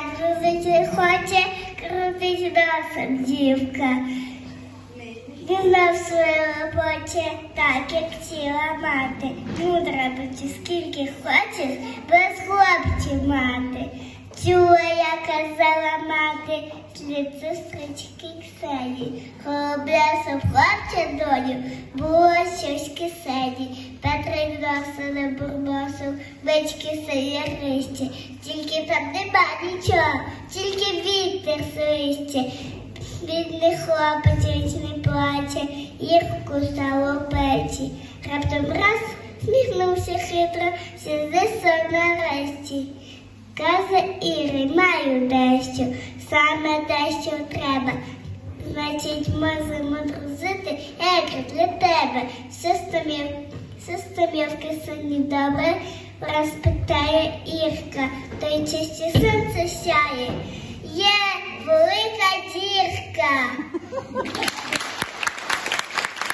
крутить хоче, крутить носом дівка. Він на своє робоче, так як ціла мати. Мудра дочі, скільки хочеш, без хлопців мати. Чула, я казала мати, слід сестрички Ксені. Голублясом хлопця долю, було щось кисені. Петрик носили бурмосом, бички селяристі. Там нема нічого, тільки вітер свище. Бідний хлопець вічний плаче, їх кусало печі. Раптом раз сміхнувся хитро, сіди нарешті. Каже Іри, маю дещо, саме те, що треба. Значить, можемо дружити, як для тебе. Сестомів, сестомівки самі добре, розпитає Ірка, чисті сонце сяє. Є велика дія.